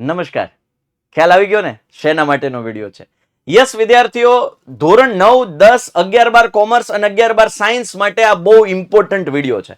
નમસ્કાર. ખ્યાલ આવી ગયો ને? શેના માટેનો વીડિયો છે? યસ, વિદ્યાર્થીઓ, ધોરણ નવ, દસ, અગિયાર બાર કોમર્સ અને અગિયાર બાર સાયન્સ માટે આ બહુ ઇમ્પોર્ટન્ટ વીડિયો છે.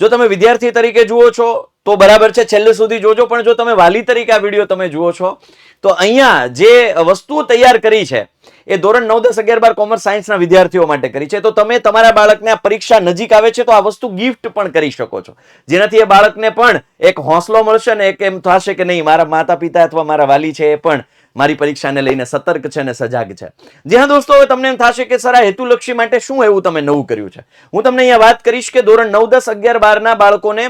જો તમે વિદ્યાર્થી તરીકે જુઓ છો, તો બરાબર છે, છેલ્લે સુધી જોજો, પણ જો તમે વાલી તરીકે આ વીડિયો તમે જુઓ છો, તો અહીંયા જે વસ્તુઓ તૈયાર કરી છે એ ધોરણ નવ દસ અગિયાર બાર કોમર્સ સાયન્સના વિદ્યાર્થીઓ માટે કરી છે. તો તમે તમારા બાળકને આ પરીક્ષા નજીક આવે છે તો આ વસ્તુ ગિફ્ટ પણ કરી શકો છો. જેનાથી એ બાળકને પણ એક હોંસલો મળશે ને એક એમ થશે કે નહીં, મારા માતા પિતા અથવા મારા વાલી છે એ પણ મારી પરીક્ષાને લઈને સતર્ક છે અને સજાગ છે. જી હા દોસ્તો, હવે તમને એમ થશે કે સર, આ હેતુલક્ષી માટે શું એવું તમે નવું કર્યું છે? હું તમને અહીંયા વાત કરીશ કે ધોરણ નવ દસ અગિયાર બારના બાળકોને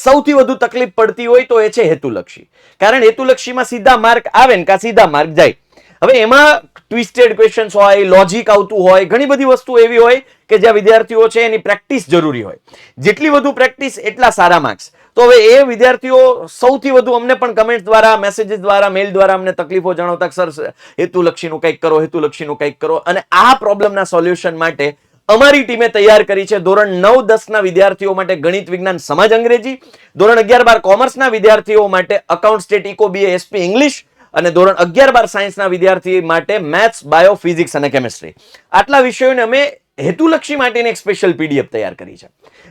સૌથી વધુ તકલીફ પડતી હોય તો એ છે હેતુલક્ષી. કારણ હેતુલક્ષીમાં સીધા માર્ક આવે ને કાં સીધા માર્ક જાય. હવે એમાં ટ્વિસ્ટેડ ક્વેશ્ચન્સ હોય લોજિક આવતું હોય, ઘણી બધી વસ્તુ એવી હોય કે જ્યાં વિદ્યાર્થીઓ છે એની પ્રેક્ટિસ જરૂરી હોય. જેટલી વધુ પ્રેક્ટિસ એટલા સારા માર્ક્સ તો હવે એ વિદ્યાર્થીઓ સૌથી વધુ અમને પણ કમેન્ટ દ્વારા મેસેજીસ દ્વારા મેલ દ્વારા અમને તકલીફો જણાવતા સર હેતુલક્ષીનું કંઈક કરો, હેતુલક્ષીનું કંઈક કરો. અને આ પ્રોબ્લેમના સોલ્યુશન માટે અમારી ટીમે તૈયાર કરી છે ધોરણ નવ દસના વિદ્યાર્થીઓ માટે ગણિત, વિજ્ઞાન, સમાજ અંગ્રેજી, ધોરણ અગિયાર બાર, કોમર્સના વિદ્યાર્થીઓ માટે account stat eco BA SP English અને ધોરણ અગિયાર બાર સાયન્સના વિદ્યાર્થી માટે મેથ્સ બાયો ફિઝિક્સ અને કેમિસ્ટ્રી આટલા વિષયોને અમે હેતુલક્ષી માટેની એક સ્પેશિયલ પીડીએફ તૈયાર કરી છે.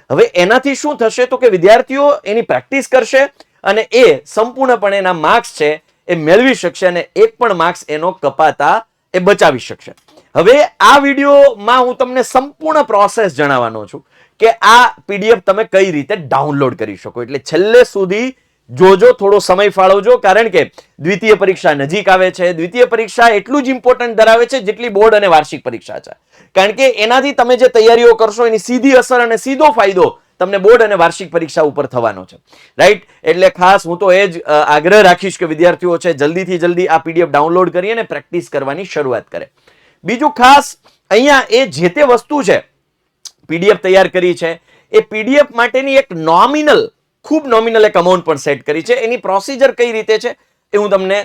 હવે એનાથી શું થશે તો કે વિદ્યાર્થીઓ એની પ્રેક્ટિસ કરશે અને એ સંપૂર્ણપણે એના માર્ક્સ છે એ મેળવી શકશે અને એક પણ માર્ક્સ એનો કપાતા એ બચાવી શકશે. હવે આ વિડીયોમાં હું તમને સંપૂર્ણ પ્રોસેસ જણાવવાનો છું કે આ પીડીએફ તમે કઈ રીતે ડાઉનલોડ કરી શકો. એટલે છેલ્લે સુધી જોજો, થોડો સમય ફાળવજો, કારણ કે દ્વિતીય પરીક્ષા નજીક આવે છે. દ્વિતીય પરીક્ષા એટલું જ ઇમ્પોર્ટન્ટ ધરાવે છે જેટલી બોર્ડ અને વાર્ષિક પરીક્ષા છે. કારણ કે એનાથી તમે જે તૈયારીઓ કરશો, એની સીધી અસર અને સીધો ફાયદો તમને બોર્ડ અને વાર્ષિક પરીક્ષા ઉપર થવાનો છે. રાઈટ એટલે ખાસ હું તો એ જ આગ્રહ રાખીશ કે વિદ્યાર્થીઓ છે, જલ્દીથી જલ્દી આ પીડીએફ ડાઉનલોડ કરી અને પ્રેક્ટિસ કરવાની શરૂઆત કરે. બીજું ખાસ, અહીંયા એ જે તે વસ્તુ છે પીડીએફ તૈયાર કરી છે, એ પીડીએફ માટેની એક નોમિનલ ખૂબ નોમિનલ એક અમાઉન્ટ પણ સેટ કરી છે. એની પ્રોસિજર કઈ રીતે છે એ હું તમને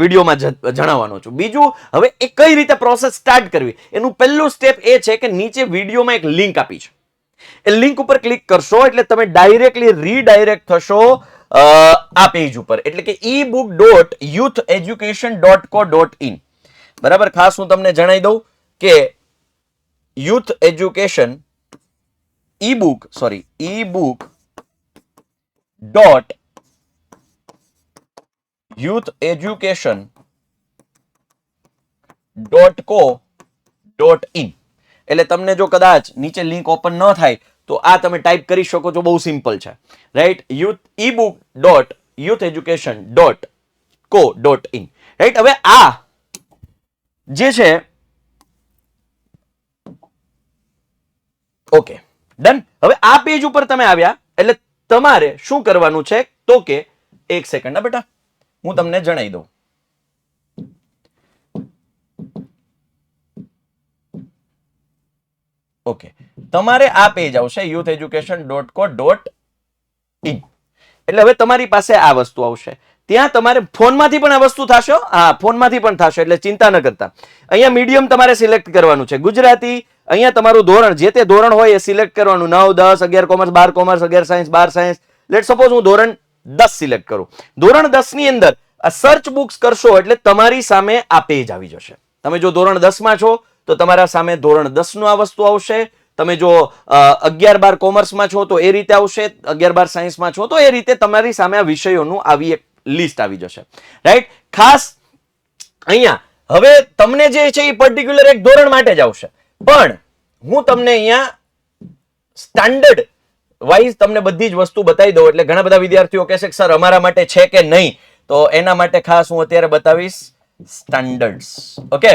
વિડીયોમાં જણાવવાનો છું. બીજું, હવે એ કઈ રીતે પ્રોસેસ સ્ટાર્ટ કરવી? એનું પહેલું સ્ટેપ એ છે કે નીચે વિડીયોમાં એક લિંક આપી છે. એ લિંક ઉપર ક્લિક કરશો એટલે તમે ડાયરેક્ટલી રીડાયરેક્ટ થશો આ પેજ ઉપર. એટલે કે e book dot youth education dot co dot in બરાબર? ખાસ હું તમને જણાવી દઉં કે youth education e book sorry e book dot youth education dot co dot in એટલે તમને જો કદાચ નીચે લિંક ઓપન ન થાય, તો આ તમે ટાઈપ કરી શકો છો, બહુ સિમ્પલ છે. Right youth e book dot youth education dot co dot in right હવે આ જે છે ઓકે ડન હવે આ પેજ ઉપર તમે આવ્યા, એટલે તમારે શું કરવાનું છે? તો કે એક સેકન્ડ ના બેટા. હું તમને જણાવી દઉં. ઓકે. તમારે આ પેજ આવશે youth education dot co dot in એટલે હવે તમારી પાસે આ વસ્તુ આવશે. ત્યાં તમારે ફોનમાંથી પણ આ વસ્તુ થશે. હો. ફોનમાંથી પણ થશે, એટલે ચિંતા ન કરતા. અહીંયા મીડિયમ તમારે સિલેક્ટ કરવાનું છે. ગુજરાતી અહીંયા તમારું ધોરણ, જે તે ધોરણ હોય એ સિલેક્ટ કરવાનું. નવ, દસ, અગિયાર કોમર્સ બાર કોમર્સ અગિયાર સાયન્સ બાર સાયન્સ લેટ સપોઝ હું ધોરણ દસ સિલેક્ટ કરું. ધોરણ દસની અંદર સર્ચ બુક્સ કરશો એટલે તમારી સામે આ પેજ આવી જશે. તમે જો ધોરણ દસમાં છો, તો તમારા સામે ધોરણ દસનું આ વસ્તુ આવશે. તમે જો અગિયાર બાર કોમર્સમાં છો, તો એ રીતે આવશે. અગિયાર બાર સાયન્સમાં છો, તો એ રીતે તમારી સામે આ વિષયોનું આવી એક લિસ્ટ આવી જશે. રાઈટ ખાસ, અહીંયા, હવે તમને જે છે એ પર્ટિક્યુલર એક ધોરણ માટે જ આવશે. પણ હું તમને અહીંયા સ્ટાન્ડર્ડ વાઇઝ તમને બધી જ વસ્તુ બતાવી દઉં એટલે ઘણા બધા વિદ્યાર્થીઓ કહેશે કે, સર, અમારા માટે છે કે નહીં? તો એના માટે ખાસ હું અત્યારે બતાવીશ standards okay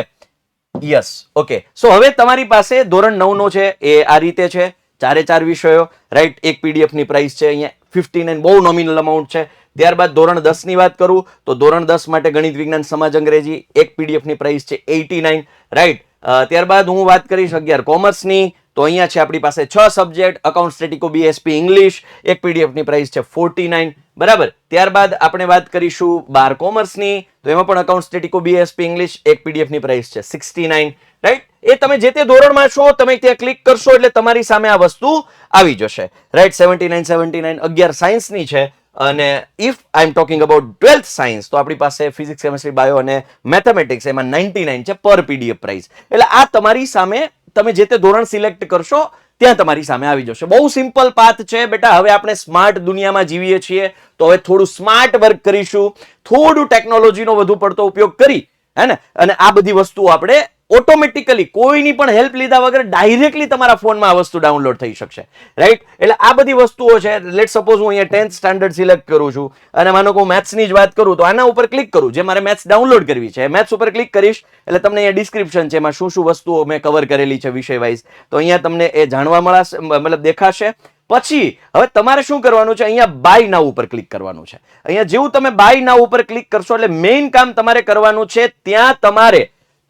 yes okay so હવે તમારી પાસે ધોરણ નવ નો છે, એ આ રીતે છે, ચારે ચાર વિષયો રાઈટ એક પીડીએફની પ્રાઇસ છે, અહીંયા ફિફ્ટી નાઇન બહુ નોમિનલ અમાઉન્ટ છે. ત્યારબાદ ધોરણ દસની વાત કરું, તો ધોરણ દસ માટે ગણિત, વિજ્ઞાન, સમાજ, અંગ્રેજી, એક પીડીએફની પ્રાઇસ છે એટી નાઇન રાઈટ ત્યારબાદ હું વાત કરીશ અગિયાર કોમર્સની. તો અહીંયા છે આપણી પાસે છ subject. Account stat eco BA SP English એક પીડીએફની પ્રાઇસ છે ફોર્ટી નાઇન બરાબર? ત્યારબાદ આપણે વાત કરીશું બાર કોમર્સની. તો એમાં પણ account stat eco BA SP English એક પીડીએફની પ્રાઇસ છે સિક્સટી નાઇન રાઈટ એ તમે જે તે ધોરણમાં છો, તમે ત્યાં ક્લિક કરશો એટલે તમારી સામે આ વસ્તુ આવી જશે. Right seventy nine seventy nine અગિયાર સાયન્સની છે. અને if I am talking about twelfth science તો આપણી પાસે ફિઝિક્સ કેમેસ્ટ્રી બાયો અને મેથેમેટિક્સ એમાં નાઇન્ટી નાઇન છે પર પીડીએફ પ્રાઇસ એટલે આ તમારી સામે, તમે જે તે ધોરણ સિલેક્ટ કરશો, ત્યાં તમારી સામે આવી જશે. બહુ સિમ્પલ પાથ છે બેટા. હવે આપણે સ્માર્ટ દુનિયામાં જીવીએ છીએ, તો હવે થોડું સ્માર્ટ વર્ક કરીશું. થોડું ટેકનોલોજીનો વધુ પડતો ઉપયોગ કરી હે ને? અને આ બધી વસ્તુઓ આપણે ઓટોમેટિકલી કોઈની પણ હેલ્પ લીધા વગર ડાયરેક્ટલી તમારા ફોનમાં આ વસ્તુ ડાઉનલોડ થઈ શકશે. રાઈટ એટલે આ બધી વસ્તુઓ છે. લેટ સપોઝ હું અહીંયા ટેન્થ સ્ટાન્ડર્ડ સિલેક્ટ કરું છું અને માનો કે હું મેથ્સની જ વાત કરું, તો આના ઉપર ક્લિક કરું, જે મારે મેથ્સ ડાઉનલોડ કરવી છે. મેથ્સ ઉપર ક્લિક કરીશ, એટલે તમને અહીંયા ડિસ્ક્રિપ્શન છે એમાં શું શું વસ્તુઓ મેં કવર કરેલી છે વિષય વાઇઝ તો અહીંયા તમને એ જાણવા મળશે મતલબ દેખાશે. પછી હવે તમારે શું કરવાનું છે? અહીંયા બાય નાવ ઉપર ક્લિક કરવાનું છે. અહીંયા જેવું તમે બાય નાવ ઉપર ક્લિક કરશો એટલે મેઇન કામ તમારે કરવાનું છે, ત્યાં તમારે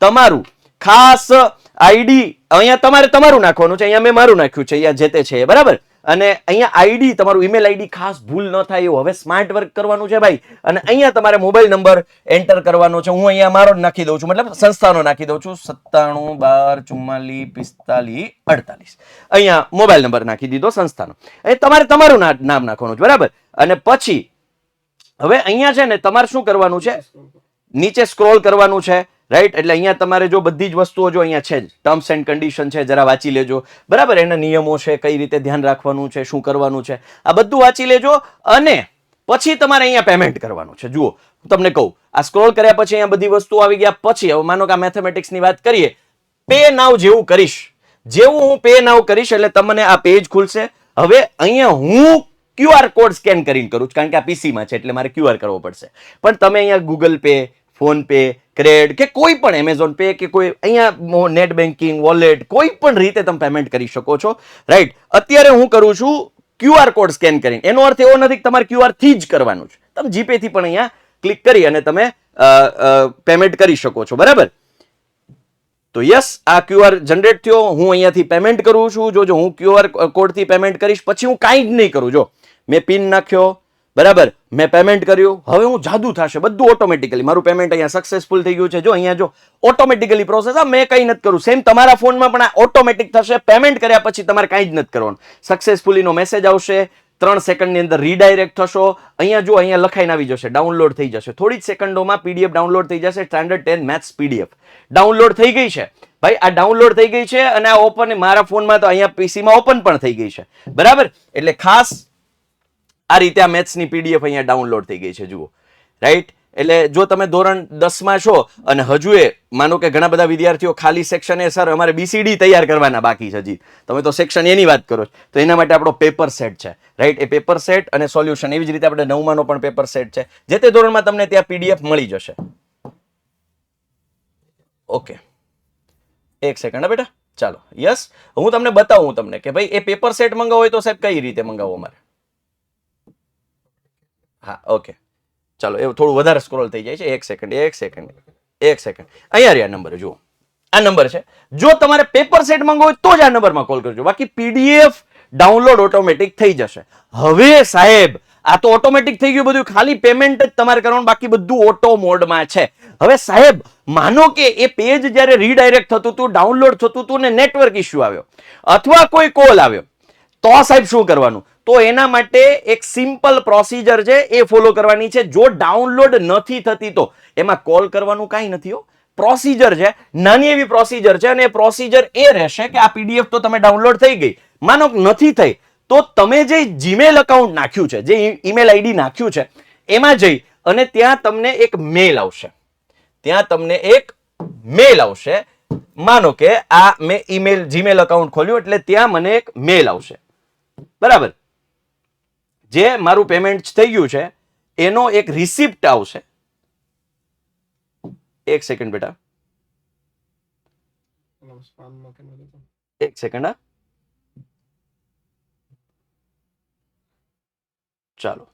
તમારું ખાસ આઈડી અહીંયા તમારે તમારું નાખવાનું છે. અહીંયા મેં મારું નાખ્યું છે. અહીંયા જે તે છે બરાબર? અને અહીંયા આઈડી તમારું ઈમેલ આઈડી ખાસ ભૂલ ન થાય એવું હવે સ્માર્ટ વર્ક કરવાનું છે ભાઈ. અને અહીંયા તમારે મોબાઈલ નંબર એન્ટર કરવાનો છે. હું અહીંયા મારો નાખી દઉં છું. મતલબ સંસ્થાનો નાખી દઉં છું. સત્તાણું, બાર, ચુમ્માલીસ, પિસ્તાલીસ, અડતાલીસ. અહીંયા મોબાઈલ નંબર નાખી દીધો સંસ્થાનો. એ તમારે તમારું નામ નાખવાનું છે. બરાબર? અને પછી, હવે અહીંયા છે ને તમારે શું કરવાનું છે? નીચે સ્ક્રોલ કરવાનું છે. રાઈટ એટલે અહીંયા તમારે જો બધી જ વસ્તુઓ જો અહીંયા છે જ. ટર્મ્સ એન્ડ કન્ડિશન છે, જરા વાંચી લેજો. બરાબર? એના નિયમો છે, કઈ રીતે ધ્યાન રાખવાનું છે, શું કરવાનું છે. આ બધું વાંચી લેજો અને પછી તમારે અહીંયા પેમેન્ટ કરવાનું છે. જુઓ, હું તમને કહું, આ સ્ક્રોલ કર્યા પછી અહીંયા બધી વસ્તુઓ આવી ગયા. પછી, હવે માનો કે આ મેથેમેટિક્સની વાત કરીએ પે નાવ જેવું કરીશ. જેવું હું પે નાવ કરીશ, એટલે તમને આ પેજ ખુલશે. હવે અહીંયા હું ક્યુઆર કોડ સ્કેન કરીને કરું છું. કારણ કે આ પીસીમાં છે, એટલે મારે ક્યુઆર કરવો પડશે. પણ તમે અહીંયા Google pay PhonePe, CRED કે કોઈ પણ એમેઝોન પે કે કોઈ અહીંયા નેટ બેન્કિંગ વોલેટ, કોઈ પણ રીતે તમે પેમેન્ટ કરી શકો છો. રાઈટ અત્યારે હું કરું છું ક્યુઆર કોડ સ્કેન કરીને. એનો અર્થ એવો નથી કે તમારે ક્યુઆરથી જ કરવાનું છે. તમે જીપેથી પણ અહીંયા ક્લિક કરી અને તમે પેમેન્ટ કરી શકો છો. બરાબર? તો યસ આ ક્યુઆર જનરેટ થયો. હું અહીંયાથી પેમેન્ટ કરું છું. જો જો હું ક્યુઆર કોડથી પેમેન્ટ કરીશ. પછી હું કાંઈ જ નહીં કરું. જો, મેં પિન નાખ્યો. બરાબર? મેં પેમેન્ટ કર્યું. હવે હું જાદુ થશે. બધું ઓટોમેટિકલી મારું પેમેન્ટ અહીંયા સક્સેસફુલ થઈ ગયું છે. જો અહીંયા જો ઓટોમેટિકલી પ્રોસેસ આ મેં કંઈ નથી કરું સેમ તમારા ફોનમાં પણ આ ઓટોમેટિક થશે. પેમેન્ટ કર્યા પછી તમારે કાંઈ જ નથી કરવાનું. સક્સેસફુલીનો મેસેજ આવશે. ત્રણ સેકન્ડની અંદર રીડાયરેક્ટ થશો. અહીંયા જો, અહીંયા લખાઈને આવી જશે. ડાઉનલોડ થઈ જશે. થોડી જ સેકન્ડોમાં પીડીએફ ડાઉનલોડ થઈ જશે. Standard ten maths PDF download થઈ ગઈ છે. ભાઈ, આ ડાઉનલોડ થઈ ગઈ છે અને આ ઓપન મારા ફોનમાં તો અહીંયા પીસીમાં ઓપન પણ થઈ ગઈ છે. બરાબર? એટલે ખાસ આ રીતે આ મેથ્સની પીડીએફ અહીંયા ડાઉનલોડ થઈ ગઈ છે, જુઓ. રાઈટ એટલે જો તમે ધોરણ દસમાં છો અને હજુ એ, માનો કે ઘણા બધા વિદ્યાર્થીઓ ખાલી સેક્શન એ સર અમારે બીસીડી તૈયાર કરવાના બાકી છે હજી તમે તો સેક્શન એની વાત કરો તો એના માટે આપણો પેપર સેટ છે. રાઈટ એ પેપર સેટ અને સોલ્યુશન એવી જ રીતે આપણે નવમાનો પણ પેપર સેટ છે. જે તે ધોરણમાં તમને ત્યાં પીડીએફ મળી જશે. ઓકે એક સેકન્ડ બેટા. ચાલો. યસ હું તમને બતાવું તમને, કે ભાઈ, એ પેપર સેટ મંગાવો હોય તો સાહેબ કઈ રીતે મંગાવો મારે હા, ઓકે. ચાલો, એ થોડું વધારે સ્ક્રોલ થઈ જાય છે. એક સેકન્ડ એક સેકન્ડ એક સેકન્ડ અહીંયા રહ્યા નંબર જુઓ. આ નંબર છે. જો તમારે પેપર સેટ માંગો હોય તો જ આ નંબરમાં કોલ કરજો. બાકી પીડીએફ ડાઉનલોડ ઓટોમેટિક થઈ જશે. હવે સાહેબ, આ તો ઓટોમેટિક થઈ ગયું બધું. ખાલી પેમેન્ટ જ તમારે કરવાનું. બાકી બધું ઓટો મોડમાં છે. હવે સાહેબ, માનો કે એ પેજ જ્યારે રીડાયરેક્ટ થતું હતું ડાઉનલોડ થતું હતું ને નેટવર્ક ઇશ્યુ આવ્યો, અથવા કોઈ કોલ આવ્યો, તો સાહેબ શું કરવાનું? તો એના માટે એક સિમ્પલ પ્રોસીજર છે, એ ફોલો કરવાની છે. જો ડાઉનલોડ નથી થતી તો એમાં કોલ કરવાનું કાંઈ નથી હો. પ્રોસિજર છે, નાની એવી પ્રોસીજર છે અને એ પ્રોસીજર એ રહેશે કે આ પીડીએફ તો તમે ડાઉનલોડ થઈ ગઈ. માનો નથી થઈ, તો તમે જે જીમેલ અકાઉન્ટ નાખ્યું છે, જે ઈમેલ આઈડી નાખ્યું છે, એમાં જઈ અને ત્યાં તમને એક મેલ આવશે. ત્યાં તમને એક મેલ આવશે. માનો કે આ મેં ઈમેલ જીમેલ અકાઉન્ટ ખોલ્યું, એટલે ત્યાં મને એક મેલ આવશે. બરાબર? જે મારું પેમેન્ટ થઈ ગયું છે, એનો એક રિસિપ્ટ આવશે. એક સેકન્ડ બેટા. એક સેકન્ડ હા. ચાલો.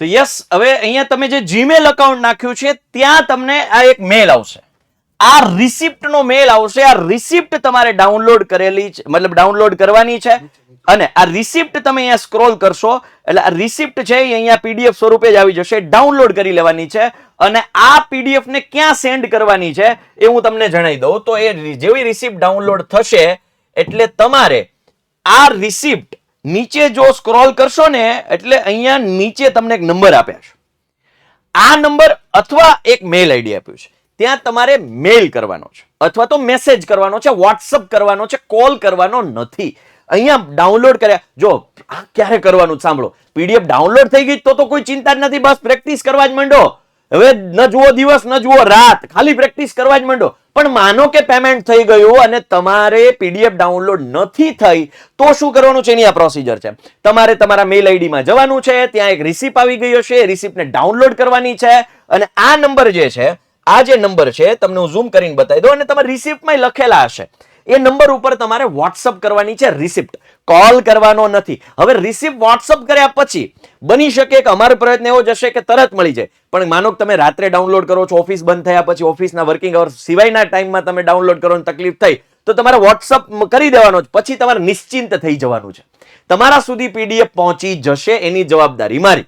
તો યસ, હવે અહીંયા તમે જે જીમેલ અકાઉન્ટ નાખ્યું છે, ત્યાં તમને આ એક મેલ આવશે. આ રિસિપ્ટ નો મેલ આવશે. આ રિસિપ્ટ તમારે ડાઉનલોડ કરેલી છે મતલબ ડાઉનલોડ કરવાની છે. અને આ રિસિપ્ટ તમે અહીંયા સ્ક્રોલ કરશો, એટલે આ રિસિપ્ટ છે એ અહીંયા પીડીએફ સ્વરૂપે જ આવી જશે. ડાઉનલોડ કરી લેવાની છે. અને આ પીડીએફ ને ક્યાં સેન્ડ કરવાની છે એ હું તમને જણાવી દઉં. તો એ જેવી રિસિપ્ટ ડાઉનલોડ થશે, એટલે તમારે આ રિસિપ્ટ નીચે જો સ્ક્રોલ કરશો ને, એટલે અહીંયા નીચે તમને એક નંબર આપ્યા છે. આ નંબર અથવા એક મેલ આઈડી આપ્યું છે. ત્યાં તમારે મેઇલ કરવાનો છે. અથવા તો મેસેજ કરવાનો છે વોટ્સઅપ કરવાનો છે કોલ કરવાનો નથી. અહીંયા ડાઉનલોડ કર્યા. જો, આ ક્યારે કરવાનું સાંભળો? પીડીએફ ડાઉનલોડ થઈ ગઈ તો તો કોઈ ચિંતા જ નથી, બસ પ્રેક્ટિસ કરવા જ માંડો. હવે ન જુઓ દિવસ, ન જુઓ રાત, ખાલી પ્રેક્ટિસ કરવા જ માંડો. પણ માનો કે પેમેન્ટ થઈ ગયું અને તમારે પીડીએફ ડાઉનલોડ નથી થઈ, તો શું કરવાનું છે? એની આ પ્રોસિજર છે. તમારે તમારા મેલ આઈડીમાં જવાનું છે, ત્યાં એક રિસિપ્ટ આવી ગયો છે રિસિપ્ટને ડાઉનલોડ કરવાની છે, અને આ નંબર જે છે આ જે નંબર છે, તમને હું ઝૂમ કરીને બતાવી દઉં અને તમારે રિસિપ્ટમાં લખેલા હશે. એ નંબર ઉપર તમારે વોટ્સઅપ કરવાની છે રિસિપ્ટ કોલ કરવાનો નથી. હવે રિસિપ્ટ વોટ્સઅપ કર્યા પછી બની શકે કે અમારો પ્રયત્ન એવો જશે કે તરત મળી જાય. પણ માનો કે તમે રાત્રે ડાઉનલોડ કરો છો ઓફિસ બંધ થયા પછી ઓફિસના વર્કિંગ અવર સિવાયના ટાઈમમાં તમે ડાઉનલોડ કરવાની તકલીફ થઈ, તો તમારે વોટ્સઅપ કરી દેવાનો છે પછી તમારે નિશ્ચિંત થઈ જવાનું છે. તમારા સુધી પીડીએફ પહોંચી જશે એની જવાબદારી મારી.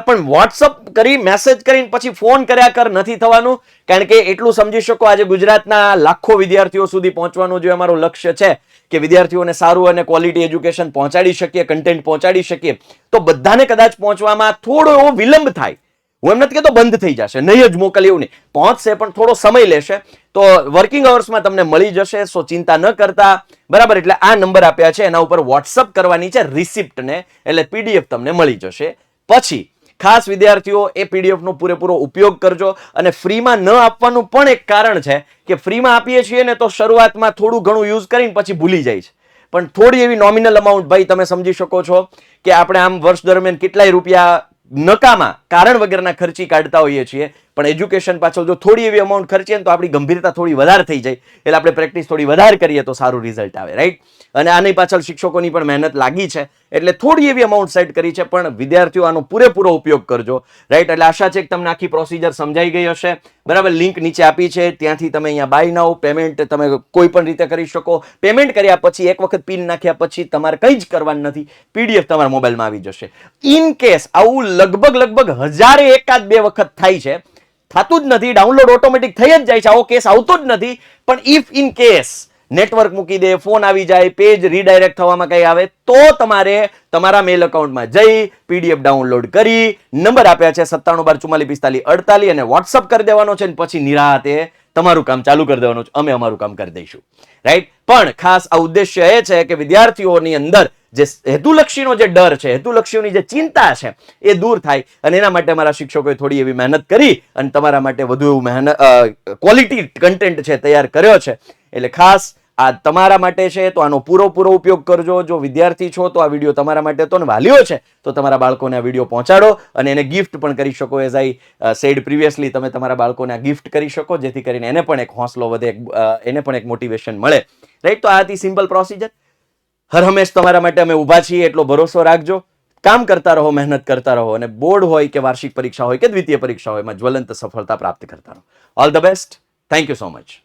પણ વોટ્સઅપ કરી મેસેજ કરીને પછી ફોન કર્યા કર, નથી થવાનું. કારણ કે એટલું સમજી શકો, આજે ગુજરાતના લાખો વિદ્યાર્થીઓ સુધી પહોંચવાનું જે અમારું લક્ષ્ય છે, કે વિદ્યાર્થીઓને સારું અને ક્વોલિટી એજ્યુકેશન પહોંચાડી શકીએ કન્ટેન્ટ પહોંચાડી શકીએ, તો બધાને કદાચ પહોંચવામાં થોડો એવો વિલંબ થાય. હું એમ નથી કહેતો બંધ થઈ જશે, નહીં જ મોકલી એવું નહીં. પહોંચશે, પણ થોડો સમય લેશે. તો વર્કિંગ અવર્સમાં તમને મળી જશે, સો ચિંતા ન કરતા. બરાબર, એટલે આ નંબર આપ્યા છે, એના ઉપર વોટ્સઅપ કરવાની છે રિસિપ્ટને એટલે પીડીએફ તમને મળી જશે. પછી ખાસ વિદ્યાર્થીઓ એ પીડીએફનો પૂરેપૂરો ઉપયોગ કરજો અને ફ્રીમાં ન આપવાનું પણ એક કારણ છે કે ફ્રીમાં આપીએ છીએ ને તો શરૂઆતમાં થોડું ઘણું યુઝ કરીને પછી ભૂલી જાય છે. પણ થોડી એવી નોમિનલ અમાઉન્ટ ભાઈ તમે સમજી શકો છો કે આપણે આમ વર્ષ દરમિયાન કેટલાય રૂપિયા નકામા કારણ વગરના ખર્ચી કાઢતા હોઈએ છીએ. પણ એજ્યુકેશન પાછળ જો થોડી એવી અમાઉન્ટ ખર્ચીએ તો આપણી ગંભીરતા થોડી વધારે થઈ જાય. એટલે આપણે પ્રેક્ટિસ થોડી વધારે કરીએ તો સારું રિઝલ્ટ આવે રાઈટ અને આની પાછળ શિક્ષકોની પણ મહેનત લાગી છે, એટલે થોડી એવી અમાઉન્ટ સેટ કરી છે, પણ વિદ્યાર્થીઓ આનો પૂરેપૂરો ઉપયોગ કરજો રાઈટ એટલે આશા છે કે તમને આખી પ્રોસિજર સમજાઈ ગઈ હશે. બરાબર લિંક નીચે આપી છે, ત્યાંથી તમે અહીંયા બાય નાઓ પેમેન્ટ તમે કોઈ પણ રીતે કરી શકો. પેમેન્ટ કર્યા પછી, એક વખત પિન નાખ્યા પછી તમારે કંઈ જ કરવાનું નથી. પીડીએફ તમારા મોબાઈલમાં આવી જશે. ઇન કેસ આવું લગભગ લગભગ હજારે એકાદ બે વખત થાય છે થતું જ નથી ડાઉનલોડ ઓટોમેટિક થઈ જ જાય છે, આવો કેસ આવતો જ નથી. પણ ઇફ ઇન કેસ નેટવર્ક મૂકી દે ફોન આવી જાય પેજ રીડાયરેક્ટ થવામાં કઈ આવે, તો તમારે તમારા મેલ અકાઉન્ટમાં જઈ પીડીએફ ડાઉનલોડ કરી, નંબર આપ્યા છે, સત્તાણું બાર ચુમ્માલી પિસ્તાલીસ અડતાલીસ અને વોટ્સઅપ કરી દેવાનો છે અને પછી નિરાતે તમારું કામ ચાલુ કરી દેવાનું છે, અમે અમારું કામ કરી દઈશું. રાઈટ પણ ખાસ આ ઉદ્દેશ્ય એ છે કે વિદ્યાર્થીઓની અંદર જે હેતુલક્ષીનો જે ડર છે, હેતુલક્ષીઓની જે ચિંતા છે, એ દૂર થાય. અને એના માટે અમારા શિક્ષકોએ થોડી એવી મહેનત કરી અને તમારા માટે વધુ એવું મહેનત ક્વોલિટી કન્ટેન્ટ છે, તૈયાર કર્યો છે. એટલે ખાસ આ તમારા માટે છે, તો આનો પૂરો ઉપયોગ કરજો. જો વિદ્યાર્થી છો, તો આ વીડિયો તમારા માટે તો વાલીઓ છે, તો તમારા બાળકોને આ વીડિયો પહોંચાડો અને એને ગિફ્ટ પણ કરી શકો. એઝ આઈ સેડ પ્રિવિયસલી તમે તમારા બાળકોને આ ગિફ્ટ કરી શકો, જેથી કરીને એને પણ એક હોંસલો વધે એને પણ એક મોટિવેશન મળે. રાઈટ તો આ હતી સિમ્પલ પ્રોસિજર હર હંમેશ તમારા માટે અમે ઊભા છીએ, એટલો ભરોસો રાખજો. કામ કરતા રહો, મહેનત કરતા રહો અને બોર્ડ હોય કે વાર્ષિક પરીક્ષા હોય કે દ્વિતીય પરીક્ષા હોય, એમાં જ્વલંત સફળતા પ્રાપ્ત કરતા રહો. All the best thank you so much